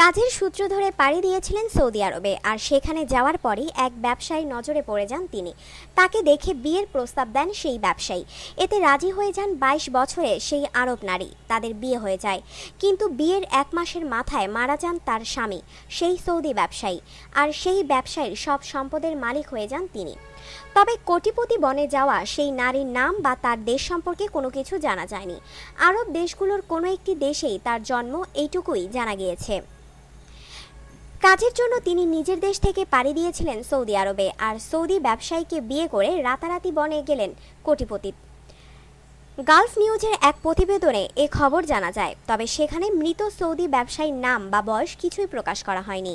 কাজের সূত্র ধরে পাড়ি দিয়েছিলেন সৌদি আরবে, আর সেখানে যাওয়ার পরই এক ব্যবসায়ী নজরে পড়ে যান তিনি। তাকে দেখে বিয়ের প্রস্তাব দেন সেই ব্যবসায়ী। এতে রাজি হয়ে যান বাইশ বছরে সেই আরব নারী, তাদের বিয়ে হয়ে যায়। কিন্তু বিয়ের এক মাসের মাথায় মারা যান তার স্বামী, সেই সৌদি ব্যবসায়ী, আর সেই ব্যবসায়ীর সব সম্পদের মালিক হয়ে যান তিনি। তবে কোটিপতি বনে যাওয়া সেই নারীর নাম বা তার দেশ সম্পর্কে কোনো কিছু জানা যায়নি। আরব দেশগুলোর কোনো একটি দেশেই তার জন্ম এইটুকুই জানা গিয়েছে। কাজের জন্য তিনি নিজের দেশ থেকে পাড়ি দিয়েছিলেন সৌদি আরবে, আর সৌদি ব্যবসায়ীকে বিয়ে করে রাতারাতি বনে গেলেন কোটিপতি। গালফ নিউজের এক প্রতিবেদনে এ খবর জানা যায়, তবে সেখানে মৃত সৌদি ব্যবসায়ীর নাম বা বয়স কিছুই প্রকাশ করা হয়নি।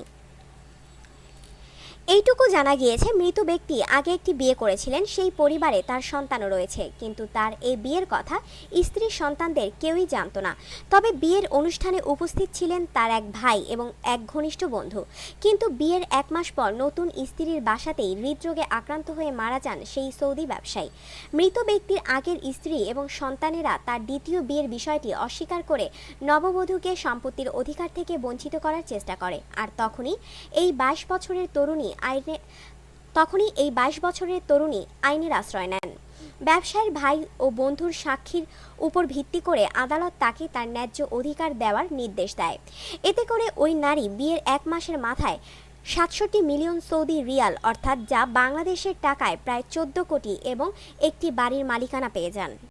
এইটুকু জানা গিয়েছে, মৃত ব্যক্তি আগে একটি বিয়ে করেছিলেন, সেই পরিবারে তার সন্তানও রয়েছে। কিন্তু তার এই বিয়ের কথা স্ত্রীর সন্তানদের কেউই জানতো না। তবে বিয়ের অনুষ্ঠানে উপস্থিত ছিলেন তার এক ভাই এবং এক ঘনিষ্ঠ বন্ধু। কিন্তু বিয়ের এক মাস পর নতুন স্ত্রীর বাসাতেই হৃদরোগে আক্রান্ত হয়ে মারা যান সেই সৌদি ব্যবসায়ী। মৃত ব্যক্তির আগের স্ত্রী এবং সন্তানেরা তার দ্বিতীয় বিয়ের বিষয়টি অস্বীকার করে নববধূকে সম্পত্তির অধিকার থেকে বঞ্চিত করার চেষ্টা করে। আর তখনই এই বাইশ বছরের তরুণী আইনে, তখনই এই বাইশ বছরের তরুণী আইনের আশ্রয় নেন। ব্যবসায়ীর ভাই ও বন্ধুর সাক্ষীর উপর ভিত্তি করে আদালত তাকে তার ন্যায্য অধিকার দেওয়ার নির্দেশ দেয়। এতে করে ওই নারী বিয়ের এক মাসের মাথায় সাতষট্টি মিলিয়ন সৌদি রিয়াল, অর্থাৎ যা বাংলাদেশের টাকায় প্রায় চোদ্দ কোটি এবং একটি বাড়ির মালিকানা পেয়ে যান।